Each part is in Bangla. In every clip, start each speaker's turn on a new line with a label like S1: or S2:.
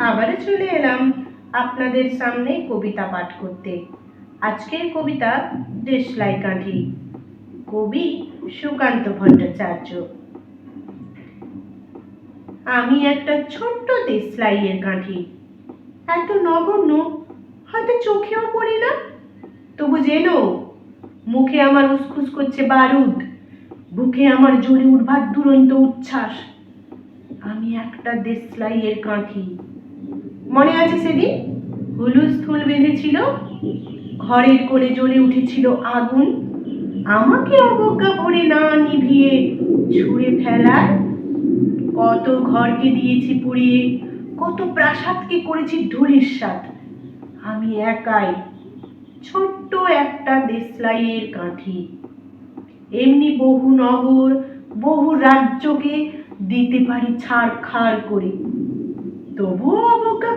S1: আবারও চলে এলাম আপনাদের সামনে কবিতা পাঠ করতে। আজকের কবিতা দেশলাই কাঁঠি। কবি সুকান্ত ভট্টাচার্য। আমি একটা ছোট্ট দেশলাইয়ের কাঁঠি। এত নগণ্য, হয়তো চোখেও পড়ে না। তবু যেন মুখে আমার উসখুস করছে বারুদ, বুকে আমার জোরে উঠবার দুরন্ত উচ্ছ্বাস। আমি একটা দেশলাইয়ের কাঁঠি। মনে আছে সেদিন? হুলুস থুল বেঁধেছিল, ঘরের কোণে জ্বলে উঠেছিল আগুন। আমাকে অবজ্ঞা করে না নিভিয়ে ছুঁড়ে ফেলার? কত ঘরকে দিয়েছি পুড়িয়ে, কত প্রাসাদকে করেছি ধুলির সাথ আমি একাই ছোট্ট একটা দেশলাইয়ের কাঠি। এমনি বহু নগর, বহু রাজ্যকে দিতে পারি ছাড় খাড় করে। তবুও অবজ্ঞা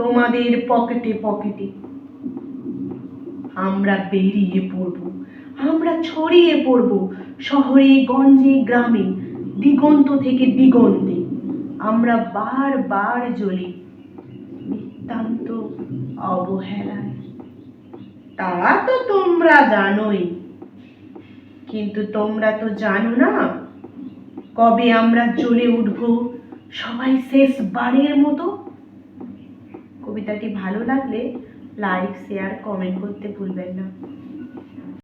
S1: তোমাদের পকেটে পকেটে। আমরা বেরিয়ে পড়ব, আমরা ছড়িয়ে পড়ব শহরে, গঞ্জে, গ্রামে, দিগন্ত থেকে দিগন্তে। আমরা বারবার জ্বলি নিতান্ত অবহেলায়। তা তো তোমরা জানোই, কিন্তু তোমরা তো জানো না কবে আমরা জ্বলে উঠব। সবাই শেষ বারের মতো কবিতাটি ভালো লাগলে লাইক শেয়ার কমেন্ট করতে ভুলবেন না।